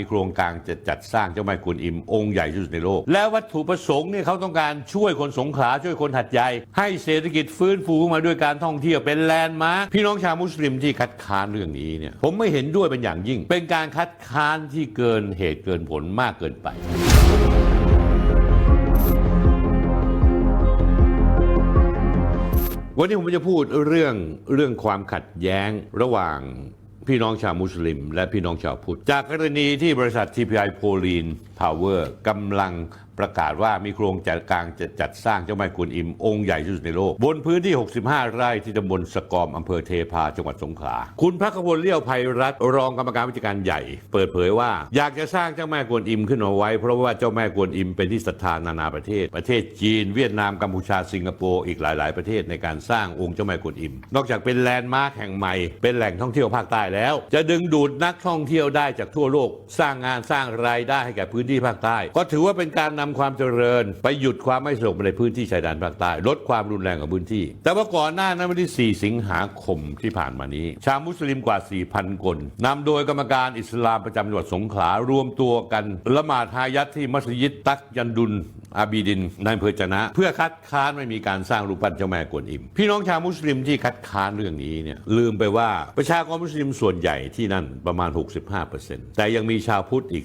มีโครงการจะจัดสร้างเจ้าแม่กวนอิมองค์ใหญ่ที่สุดในโลก และวัตถุประสงค์เนี่ยเขาต้องการช่วยคนสงขลาช่วยคนหัดใหญ่ ให้เศรษฐกิจฟื้นฟูมาด้วยการท่องเที่ยวเป็นแลนด์มาร์คพี่น้องชาวมุสลิมที่คัดค้านเรื่องนี้เนี่ยผมไม่เห็นด้วยเป็นอย่างยิ่ง เป็นการคัดค้านที่เกินเหตุเกินผลมากเกินไปวันนี้ผมจะพูดเรื่องเรื่องความขัดแย้งระหว่าง พี่น้องชาวมุสลิม และพี่น้องชาวพุทธ จากกรณีที่บริษัท TPI โพลีนพาวเวอร์กำลังประกาศว่ามีโครงจัดการจะจัดสร้างเจ้าแม่กวนอิมองค์ใหญ่ที่สุดในโลก บนพื้นที่ 65 ไร่ที่ตำบลสกอมอำเภอเทพาจังหวัดสงขลา คุณพักขพลเลี้ยวภัยรัตน์รองกรรมการวิการใหญ่ เปิดเผยว่า อยากจะสร้างเจ้าแม่กวนอิมขึ้นมาไว้ เพราะว่าเจ้าแม่กวนอิมเป็นที่ศรัทธานานาประเทศ ประเทศจีน เวียดนามกัมพูชาสิงคโปร์อีกหลาย ๆ ประเทศในการสร้างองค์เจ้าแม่กวนอิม นอกจากเป็นแลนด์มาร์คแห่งใหม่เป็นแหล่งท่องเที่ยวภาคใต้แล้ว จะดึงดูดนักท่องเที่ยวได้จากทั่วโลก สร้างงานสร้างรายได้ให้แก่พื้นที่ภาคใต้ ก็ถือว่าเป็นการนำความเจริญ ไปหยุดความไม่สงบในพื้นที่ชายแดนภาคใต้ลดความรุนแรงของพื้นที่ แต่ว่าก่อนหน้านั้นวันที่ 4 สิงหาคมที่ผ่านมานี้ ชาวมุสลิมกว่า 4,000 คนนำโดยกรรมการอิสลามประจำจังหวัดสงขลารวมตัวกันละหมาดฮายัดที่มัสยิดตักยันดุล อาบีดินนอำเภอจนะ เพื่อคัดค้านไม่มีการสร้างรูปปั้นเจ้าแม่กวนอิม พี่น้องชาวมุสลิมที่คัดค้านเรื่องนี้เนี่ยลืมไปว่าประชากรมุสลิมส่วนใหญ่ที่นั่นประมาณ 65%แต่ยังมีชาวพุทธอีก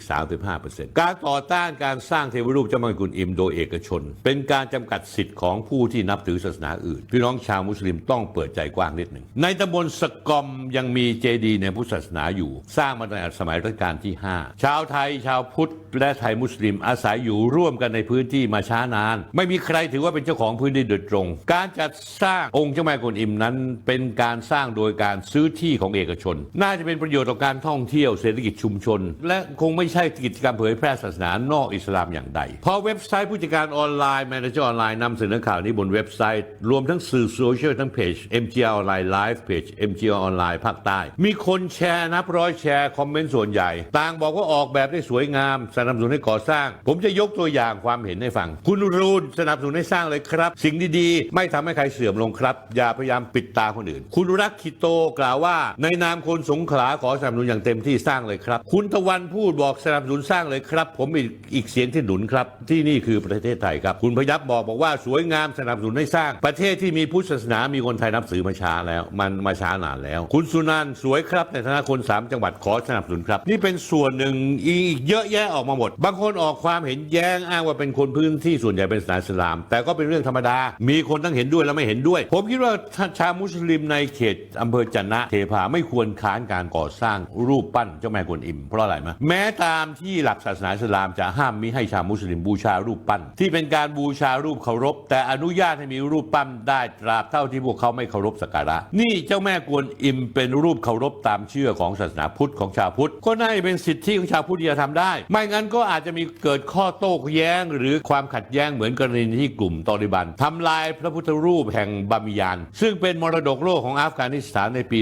35%การต่อต้านการสร้างเทวรูปเจ้าแม่กวนอิมโดยเอกชน เป็นการจำกัดสิทธิ์ของผู้ที่นับถือศาสนาอื่น พี่น้องชาวมุสลิมต้องเปิดใจกว้างนิดหนึ่งในตำบลสกอมยังมีเจดีย์ในพุทธศาสนาอยู่ สร้างมาตั้งแต่สมัยรัชกาลที่ 5 ชาวไทยชาวพุทธและไทยมุสลิมอาศัยอยู่ร่วมกันในพื้นที่มาช้านาน ไม่มีใครถือว่าเป็นเจ้าของพื้นที่โดยตรง การจัดสร้างองค์เจ้าแม่กวนอิมนั้น เป็นการสร้างโดยการซื้อที่ของเอกชน น่าจะเป็นประโยชน์ต่อการท่องเที่ยวเศรษฐกิจชุมชน และคงไม่ใช่กิจกรรมเผยแพร่ศาสนานอกอิสลามอย่างใดพราะเว็บไซต์ผู้จัดการออนไลน์แมเนเจอร์ออนไลน์นำเสนอข่าวนี้บนเว็บไซต์ รวมทั้งสื่อโซเชียลทั้งเพจ MGR ออนไลน์ไลฟ์เพจ MGR ออนไลน์ภาคใต้ มีคนแชร์นับร้อยแชร์คอมเมนต์ส่วนใหญ่ ต่างบอกว่าออกแบบได้สวยงามสนับสนุนให้ก่อสร้าง ผมจะยกตัวอย่างความเห็นให้ฟัง คุณรูนสนับสนุนให้สร้างเลยครับ สิ่งดีๆ ไม่ทำให้ใครเสื่อมลงครับ อย่าพยายามปิดตาคนอื่น คุณรักคิโตกล่าวว่า ในนามคนสงขลาขอสนับสนุนอย่างเต็มที่สร้างเลยครับ คุณตะวันพูดบอกสนับสนุนสร้างเลยครับ ผมอีกอีกเสียงที่หนุนครับ ที่นี่คือประเทศไทยครับ คุณพยับบอกบอกว่าสวยงามสนับสนุนให้สร้าง ประเทศที่มีพุทธศาสนามีคนไทยนับถือมาช้าแล้ว มันมาช้านานแล้ว คุณสุนันท์สวยครับในฐานะคนสามจังหวัดขอสนับสนุนครับนี่เป็นส่วนหนึ่งอีกเยอะแยะออกมาหมด บางคนออกความเห็นแย้งอ้างว่าเป็นคนพื้นที่ส่วนใหญ่เป็นศาสนาอิสลาม แต่ก็เป็นเรื่องธรรมดา มีคนทั้งเห็นด้วยและไม่เห็นด้วย ผมคิดว่าชาวมุสลิมในเขตอำเภอจันนะเทพาไม่ควรค้านการก่อสร้างรูปปั้นเจ้าแม่กวนอิม เพราะอะไรมั้ยแม้ตามที่หลักศาสนาอิสลามจะห้ามมิให้ชาวมุสลิมบูชารูปปั้น ที่เป็นการบูชารูปเคารพ แต่อนุญาตให้มีรูปปั้นได้ตราบเท่าที่พวกเขาไม่เคารพสักการะ นี่เจ้าแม่กวนอิมเป็นรูปเคารพตามเชื่อของศาสนาพุทธของชาวพุทธก็น่าจะเป็นสิทธิของชาวพุทธที่จะทำได้ ไม่งั้นก็อาจจะมีเกิดข้อโต้แย้ง หรือความขัดแย้งเหมือนกรณีที่กลุ่มตอริบันทำลายพระพุทธรูปแห่งบามิยาน ซึ่งเป็นมรดกโลกของอัฟกานิสถานในปี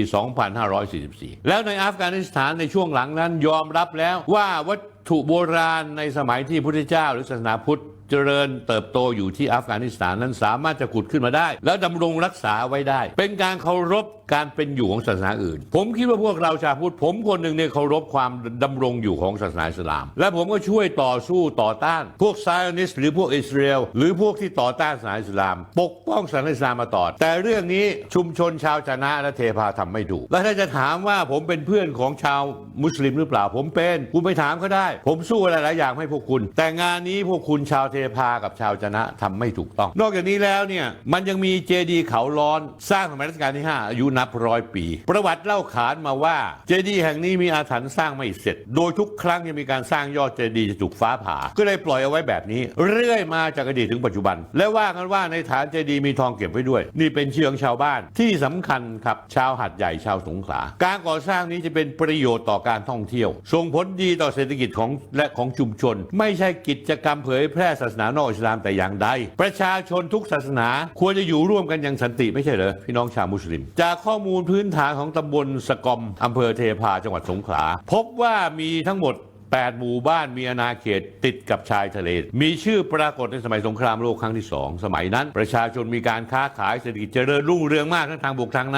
2544 แล้วในอัฟกานิสถานในช่วงหลังนั้นยอมรับแล้วว่าวัตถุโบราณในสมัยที่พระพุทธเจ้าหรือศาสนาพุทธเจริญเติบโตอยู่ที่อัฟกานิสถานนั้นสามารถจะขุดขึ้นมาได้ แล้วดำรงรักษาไว้ได้ เป็นการเคารพการเป็นอยู่ของศาสนาอื่น ผมคิดว่าพวกเราชาวพุทธผมคนหนึ่งเนี่ยเคารพความดำรงอยู่ของศาสนาอิสลาม และผมก็ช่วยต่อสู้ต่อต้าน พวกไซออนิสหรือพวกอิสราเอลหรือพวกที่ต่อต้านศาสนาอิสลาม ปกป้องศาสนาอิสลามมาตลอด แต่เรื่องนี้ชุมชนชาวชนะและเทพาทำไม่ถูกและถ้าจะถามว่าผมเป็นเพื่อนของชาวมุสลิมหรือเปล่า ผมเป็น คุณไปถามเขาได้ ผมสู้อะไรหลายอย่างให้พวกคุณ แต่งานนี้พวกคุณชาวเทเทพากับชาวชนะทำไม่ถูกต้อง นอกจากนี้แล้วเนี่ยมันยังมีเจดีย์เขาร้อนสร้างสมัยรัชกาลที่ 5 อายุนับร้อยปี ประวัติเล่าขานมาว่าเจดีย์แห่งนี้มีอาถรรพ์สร้างไม่เสร็จ โดยทุกครั้งยังมีการสร้างยอดเจดีย์จะถูกฟ้าผ่า ก็เลยปล่อยเอาไว้แบบนี้ เรื่อยมาจากอดีตถึงปัจจุบัน และว่ากันว่าในฐานเจดีย์มีทองเก็บไว้ด้วย นี่เป็นเชื่องชาวบ้านที่สำคัญครับชาวหัดใหญ่ชาวสงขลาการก่อสร้างนี้จะเป็นประโยชน์ต่อการท่องเที่ยวส่งผลดีต่อเศรษฐกิจของและของชุมชน ไม่ใช่กิจกรรมเผยแพร่ศาาสนานอกอิสลามแต่อย่างใด ประชาชนทุกศาสนาควรจะอยู่ร่วมกันอย่างสันติไม่ใช่เหรอพี่น้องชาวมุสลิม จากข้อมูลพื้นฐานของตำบลสกอมอำเภอเทพาจังหวัดสงขลา พบว่ามีทั้งหมด8หมู่บ้านมีอาณาเขตติดกับชายทะเล มีชื่อปรากฏในสมัยสงครามโลกครั้งที่สองสมัยนั้น ประชาชนมีการค้าขายเศรษฐกิจเจริญรุ่งเรืองมากทั้งทางบกทางน้ำ